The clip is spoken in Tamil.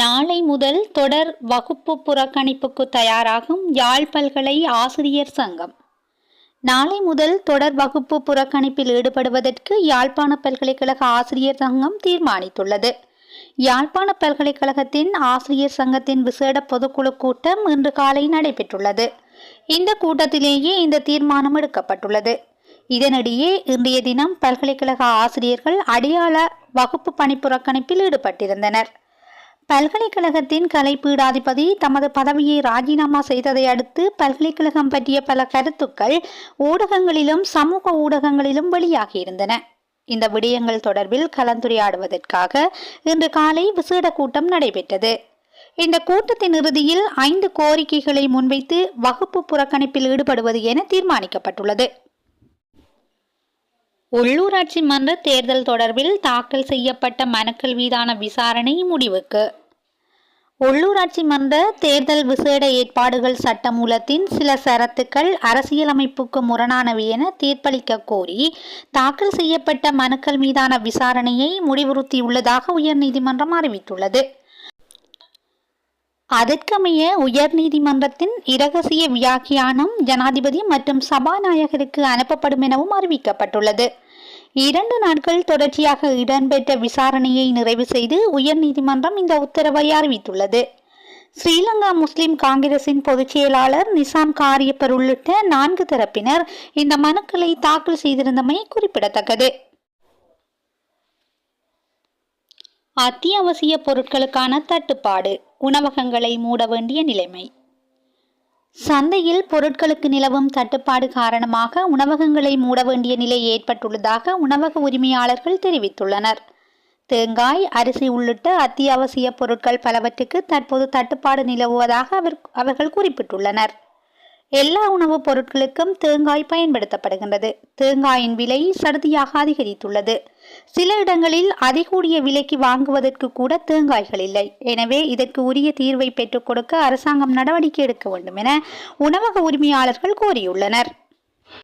நாளை முதல் தொடர் வகுப்பு புறக்கணிப்புக்கு தயாராகும் யாழ் பல்கலை ஆசிரியர் சங்கம். நாளை முதல் தொடர் வகுப்பு புறக்கணிப்பில் ஈடுபடுவதற்கு யாழ்ப்பாண பல்கலைக்கழக ஆசிரியர் சங்கம் தீர்மானித்துள்ளது. யாழ்ப்பாண பல்கலைக்கழகத்தின் ஆசிரியர் சங்கத்தின் விசேட பொதுக்குழு கூட்டம் இன்று காலை நடைபெற்றுள்ளது. இந்த கூட்டத்திலேயே இந்த தீர்மானம் எடுக்கப்பட்டுள்ளது. இதனிடையே இன்றைய தினம் பல்கலைக்கழக ஆசிரியர்கள் அடையாள வகுப்பு பணி புறக்கணிப்பில் ஈடுபட்டிருந்தனர். பல்கலைக்கழகத்தின் கலைப்பீடாதிபதி தமது பதவியை ராஜினாமா செய்ததை அடுத்து பல்கலைக்கழகம் பற்றிய பல கருத்துக்கள் ஊடகங்களிலும் சமூக ஊடகங்களிலும் வெளியாகியிருந்தன இந்த விடயங்கள் தொடர்பில் கலந்துரையாடுவதற்காக இன்று காலை விசேட கூட்டம் நடைபெற்றது. இந்த கூட்டத்தின் இறுதியில் ஐந்து கோரிக்கைகளை முன்வைத்து வகுப்பு புறக்கணிப்பில் ஈடுபடுவது என தீர்மானிக்கப்பட்டுள்ளது. உள்ளூராட்சி மன்ற தேர்தல் தொடர்பில் தாக்கல் செய்யப்பட்ட மனுக்கள் மீதான விசாரணை முடிவுக்கு. உள்ளூராட்சி மன்ற தேர்தல் விசேட ஏற்பாடுகள் சட்டமூலத்தின் சில சரத்துக்கள் அரசியலமைப்புக்கு முரணானவை என தீர்ப்பளிக்க கோரி தாக்கல் செய்யப்பட்ட மனுக்கள் மீதான விசாரணையை முடிவுறுத்தியுள்ளதாக உயர்நீதிமன்றம் அறிவித்துள்ளது. அதற்கமைய உயர்நீதிமன்றத்தின் இரகசிய வியாக்கியானம் ஜனாதிபதி மற்றும் சபாநாயகருக்கு அனுப்பப்படும் எனவும் அறிவிக்கப்பட்டுள்ளது. இரண்டு நாட்கள் தொடர்ச்சியாக இடம்பெற்ற விசாரணையை நிறைவு செய்து உயர்நீதிமன்றம் இந்த உத்தரவை அறிவித்துள்ளது. ஸ்ரீலங்கா முஸ்லிம் காங்கிரசின் பொதுச் செயலாளர் நிசாம் காரியப்பர் உள்ளிட்ட நான்கு தரப்பினர் இந்த மனுக்களை தாக்கல் செய்திருந்தமை குறிப்பிடத்தக்கது. அத்தியாவசிய பொருட்களுக்கான தட்டுப்பாடு உணவகங்களை மூட வேண்டிய நிலைமை. சந்தையில் பொருட்களுக்கு நிலவும் தட்டுப்பாடு காரணமாக உணவகங்களை மூட வேண்டிய நிலை ஏற்பட்டுள்ளதாக உணவக உரிமையாளர்கள் தெரிவித்துள்ளனர். தேங்காய் அரிசி உள்ளிட்ட அத்தியாவசிய பொருட்கள் பலவற்றுக்கு தற்போது தட்டுப்பாடு நிலவுவதாக அவர் அவர்கள் குறிப்பிட்டுள்ளனர். எல்லா உணவுப் பொருட்களுக்கும் தேங்காய் பயன்படுத்தப்படுகின்றது. தேங்காயின் விலை சடுதியாக அதிகரித்துள்ளது. சில இடங்களில் அதிகூடிய விலைக்கு வாங்குவதற்கு கூட தேங்காய்கள் இல்லை. எனவே இதற்கு உரிய தீர்வை பெற்றுக் கொடுக்க அரசாங்கம் நடவடிக்கை எடுக்க வேண்டும் என உணவக உரிமையாளர்கள் கோரியுள்ளனர்.